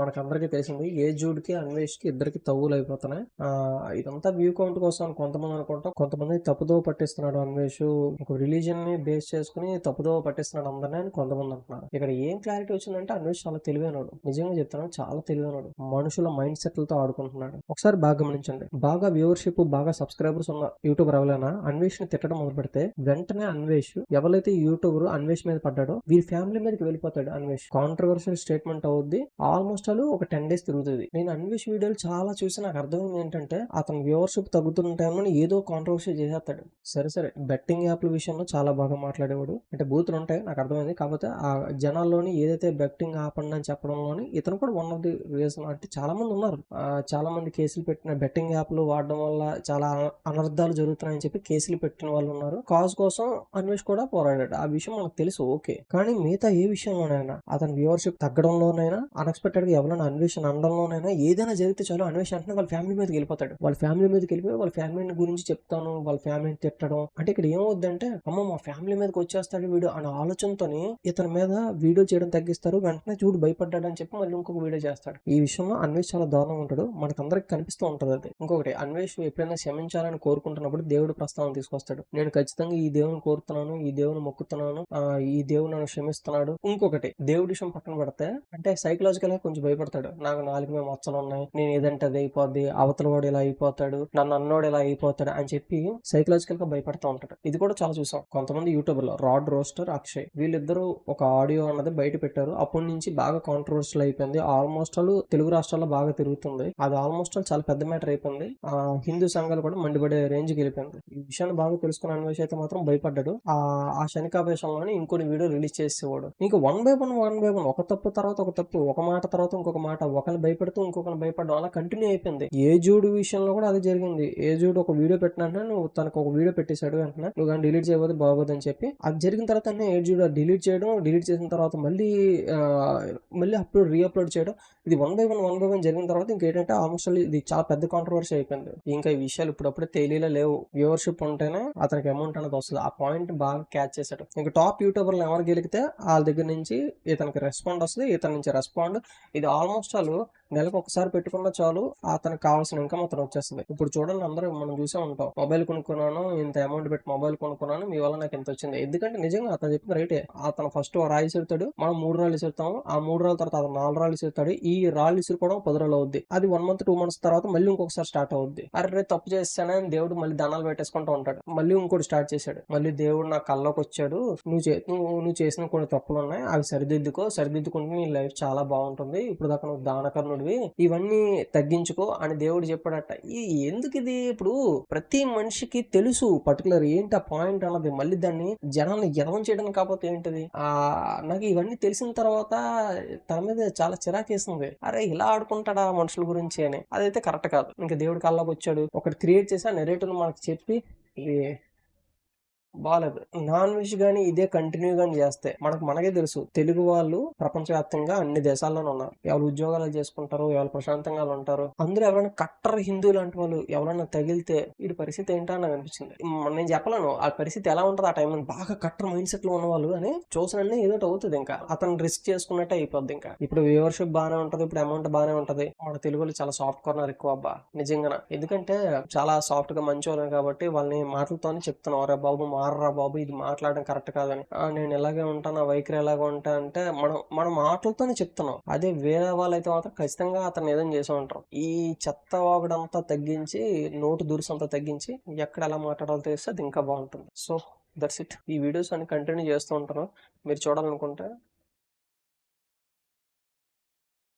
మనకందరికీ తెలిసింది ఏ జూడ్కి అన్వేష్కి ఇద్దరికి తవ్వులు అయిపోతున్నాయి. ఇదంతా వ్యూ కౌంట్ కోసం కొంతమంది అనుకుంటాం. కొంతమంది తప్పుదోవ పట్టిస్తున్నాడు అన్వేష్. ఒక రిలీజియన్ని బేస్ చేసుకుని తప్పుదోవ పట్టిస్తున్నాడు అందరినీ అని కొంతమంది అంటున్నారు. ఇక్కడ ఏం క్లారిటీ వచ్చిందంటే అన్వేష్ చాలా తెలివైనడు నిజంగా చెప్తున్నాను చాలా తెలివైనడు మనుషుల మైండ్ సెట్లతో ఆడుకుంటున్నాడు. ఒకసారి బాగా గమనించండి. బాగా వ్యూవర్షిప్ బాగా సబ్స్క్రైబర్స్ ఉన్న యూట్యూబర్ ఎవరైనా అన్వేష్ని తిట్టడం మొదలు పెడితే వెంటనే అన్వేష్ ఎవరైతే యూట్యూబర్ అన్వేష్ మీద పడ్డాడో వీరి ఫ్యామిలీ మీదకి వెళ్ళిపోతాడు అన్వేష్. కాంట్రవర్షియల్ స్టేట్మెంట్ అవుద్ది. ఆల్మోస్ట్ అలు ఒక టెన్ డేస్ తిరుగుతుంది. నేను అన్వేష్ వీడియోలు చాలా చూసి నాకు అర్థమైంది ఏంటంటే అతను వ్యూవర్షిప్ తగ్గుతున్న టైంలో ఏదో కాంట్రవర్సీ చేసేస్తాడు. సరే సరే. బెట్టింగ్ యాప్ల విషయంలో చాలా బాగా మాట్లాడేవాడు. అంటే బూతులు ఉంటాయి నాకు అర్థమైంది. కాకపోతే ఆ జనాల్లోని ఏదైతే బెట్టింగ్ ఆపండి అని చెప్పడంలోని ఇతను కూడా వన్ ఆఫ్ ది రీజన్ అంటే చాలా మంది ఉన్నారు. చాలా మంది కేసులు పెట్టిన బెట్టింగ్ యాప్లు వాడడం వల్ల చాలా అనర్థాలు జరుగుతున్నాయని చెప్పి కేసులు పెట్టిన వాళ్ళు ఉన్నారు. కాజ్ కోసం అన్వేష్ కూడా పోరాడాడు. ఆ విషయం మనకు తెలుసు ఓకే. కానీ మిగతా ఏ విషయంలోనైనా అతని వ్యూవర్షిప్ తగ్గడంలోనైనా అన్ఎక్స్పెక్టెడ్గా ఎవరైనా అన్వేషణ అనడంలోనైనా ఏదైనా జరిగితే చాలు అన్వేషణ అంటే వాళ్ళ ఫ్యామిలీ మీదకి వెళ్ళిపోతాడు. వాళ్ళ ఫ్యామిలీ మీదకి వెళ్ళిపోయి వాళ్ళ ఫ్యామిలీ గురించి చెప్తాను వాళ్ళ ఫ్యామిలీని తిట్టడం. అంటే ఇక్కడ ఏమవుద్దంటే అమ్మ మా ఫ్యామిలీ మీదకి వచ్చేస్తాడు వీడు అనే ఆలోచనతోని ఇతని మీద వీడియో చేయడం తగ్గిస్తారు వెంటనే చూడు భయపడ్డాడు అని చెప్పి మళ్ళీ ఇంకొక వీడియో చేస్తాడు. ఈ విషయంలో అన్వేష్ చాలా దారుణంగా ఉంటాడు. మనకు అందరికి కనిపిస్తూ ఉంటుంది అది. ఇంకొకటి అన్వేష్ ఎప్పుడైనా క్షమించాలని కోరుకుంటున్నప్పుడు దేవుడు ప్రస్తావన తీసుకొస్తాడు. నేను ఖచ్చితంగా ఈ దేవుని కోరుతున్నాను ఈ దేవుని మొక్కుతున్నాను ఈ దేవుడు నన్ను క్షమిస్తున్నాడు. ఇంకొకటి దేవుడి విషయం పక్కన పెడితే అంటే సైకలాజికల్గా కొంచెం భయపడతాడు. నాకు నాలుగు మేము మచ్చలు ఉన్నాయి. నేను ఏదంటే అది అయిపోద్ది. అవతల వాడు ఇలా అయిపోతాడు. నన్ను అన్నోడు ఇలా అయిపోతాడు అని చెప్పి సైకలాజికల్గా భయపడతా ఉంటాడు. ఇది కూడా చాలా చూసాం. కొంతమంది యూట్యూబ్లో రాడ్ రోస్టర్ అక్షయ్ వీళ్ళిద్దరూ ఒక ఆడియో అన్నది బయట పెట్టారు. అప్పటి నుంచి బాగా కాంట్రవర్షియల్ అయిపోయింది. ఆల్మోస్ట్ ఆల్ తెలుగు రాష్ట్రాల్లో బాగా తిరుగుతుంది. అది ఆల్మోస్ట్ ఆల్ చాలా పెద్ద మ్యాటర్ అయిపోయింది. ఆ హిందూ సంఘాలు కూడా మండిపడే రేంజ్కి వెళ్ళిపోయింది. ఈ విషయాన్ని బాగా తెలుసుకున్న అన్వేష్ అయితే మాత్రం భయపడ్డాడు. ఆ ఆ శనికావేశంలోనే ఇంకొన్ని వీడియో రిలీజ్ చేసేవాడు. ఇంకా one by one one by one ఒక తప్పు తర్వాత ఒక తప్పు ఒక మాట తర్వాత ఇంకొక మాట ఒకరిని భయపెడుతూ ఇంకొకరిని భయపడడం అలా కంటిన్యూ అయిపోయింది. ఏ జూడు విషయంలో కూడా అది జరిగింది. ఏ జూడు ఒక వీడియో పెట్టినంటే నువ్వు తనకు ఒక వీడియో పెట్టేశాడు వెంటనే నువ్వు కానీ డిలీట్ చేయబోదు బాగోదు అని చెప్పి అది జరిగిన తర్వాత ఏ జూడు డిలీట్ చేయడం డిలీట్ చేసిన తర్వాత మళ్ళీ మళ్ళీ అప్లోడ్ రీ అప్లోడ్ చేయడం ఇది one by one one by one జరిగిన తర్వాత ఇంకేంటంటే ఆల్మోస్ట్ ఇది చాలా పెద్ద కాంట్రవర్సీ అయిపోయింది. ఇంకా ఈ విషయాలు ఇప్పుడప్పుడే తేలిలో లేవు. వ్యూవర్షిప్ ఉంటేనే అతనికి అమౌంట్ అనేది వస్తుంది. ఆ పాయింట్ బాగా క్యాచ్ చేశాడు. ఇంకా టాప్ యూట్యూబర్లు ఎవరు గెలిగితే వాళ్ళ దగ్గర నుంచి ఇతనికి రెస్పాండ్ వస్తుంది ఇతని నుంచి రెస్పాండ్ ఇది ఆల్మోస్ట్ చాలు నెలకు ఒకసారి పెట్టుకున్నా చాలు అతనికి కావాల్సిన ఇన్కమ్ అతను వచ్చేస్తుంది. ఇప్పుడు చూడండి అందరూ మనం చూసే ఉంటాం. మొబైల్ కొనుక్కున్నాను ఇంత అమౌంట్ పెట్టి మొబైల్ కొనుక్కున్నాను మీ వల్ల నాకు ఎంత వచ్చింది. ఎందుకంటే నిజంగా అతను చెప్పిన రైటే. అతను ఫస్ట్ రాయి చెబుతాడు మనం మూడు రాళ్ళు చెప్తాము ఆ మూడు రాళ్ళ తర్వాత అతను నాలుగు రాళ్ళు చెప్తాడు ఈ రాళ్ళు ఇసురుకోవడం పది రోజులు అవుద్ది. అది వన్ మంత్ టూ మంత్స్ తర్వాత మళ్ళీ ఇంకొకసారి స్టార్ట్ అవుద్ది. అరే రే తప్పు చేస్తానని దేవుడు మళ్ళీ దండాలు పెట్టేసుకుంటూ ఉంటాడు. మళ్ళీ ఇంకోటి స్టార్ట్ చేశాడు. మళ్ళీ దేవుడు నా కల్లోకి వచ్చాడు. నువ్వు చే నువ్వు నువ్వు చేసిన కొన్ని తప్పులు ఉన్నాయి. అవి సరిదిద్దుకో. సరిదిద్దుకుంటే నీ లైఫ్ చాలా బాగుంటుంది. ఇప్పుడు దాకా నువ్వు దానకర్ణుడివి ఇవన్నీ తగ్గించుకో అని దేవుడు చెప్పాడట. ఈ ఎందుకు ఇది ఇప్పుడు ప్రతి మనిషికి తెలుసు పర్టికులర్ ఏంటి ఆ పాయింట్ అన్నది. మళ్ళీ దాన్ని జనాన్ని ఎదవం చేయడం కాకపోతే ఏంటిది? ఆ నాకు ఇవన్నీ తెలిసిన తర్వాత తన మీద చాలా చిరాకేసింది. అరే ఇలా ఆడుకుంటాడా మనుషుల గురించి అని. అదైతే కరెక్ట్ కాదు. ఇంకా దేవుడి కల్లోకి వచ్చాడు. ఒకటి క్రియేట్ చేసి ఆ నెరేటివ్ మనకి చెప్పి బాగాలేదు నాన్ వెజ్ గానీ ఇదే కంటిన్యూ గానీ చేస్తే మనకు మనకే తెలుసు తెలుగు వాళ్ళు ప్రపంచవ్యాప్తంగా అన్ని దేశాల్లోనే ఉన్నారు. ఎవరు ఉద్యోగాలు చేసుకుంటారు ఎవరు ప్రశాంతంగా ఉంటారు. అందరూ ఎవరైనా కట్టర్ హిందూ లాంటి వాళ్ళు ఎవరైనా తగిలితే వీడి పరిస్థితి ఏంటో అని నాకు అనిపించింది. నేను చెప్పలేను. ఆ పరిస్థితి ఎలా ఉంటుంది ఆ టైంలో బాగా కట్టర్ మైండ్ సెట్లో ఉన్నవాళ్ళు అని చూసిన ఏదో అవుతుంది ఇంకా. అతను రిస్క్ చేసుకున్నట్టే అయిపోద్ది ఇంకా. ఇప్పుడు వ్యూవర్షిప్ బాగానే ఉంటుంది ఇప్పుడు అమౌంట్ బాగానే ఉంటుంది. మన తెలుగులో చాలా సాఫ్ట్ కార్నర్ ఎక్కువ అబ్బా. నిజంగా ఎందుకంటే చాలా సాఫ్ట్గా మంచి వాళ్ళు కాబట్టి వాళ్ళని మాటలతోనే చెప్తున్నాం. అరే బాబు మారరా బాబు ఇది మాట్లాడడం కరెక్ట్ కాదని? "ఆ, నేను ఎలాగే ఉంటాను నా వైఖరి ఎలాగ ఉంటా అంటే మనం మనం మాటలతోనే చెప్తున్నాం. అదే వేరే వాళ్ళైతే మాత్రం ఖచ్చితంగా అతను ఏదైనా చేసి ఉంటారు. ఈ చెత్త వాగడంతా తగ్గించి నోటు దురుసంతా తగ్గించి ఎక్కడ ఎలా మాట్లాడాలో తెలిస్తే అది ఇంకా బాగుంటుంది. So that's it. ఈ వీడియోస్ అన్ని కంటిన్యూ చేస్తూ ఉంటాను మీరు చూడాలనుకుంటే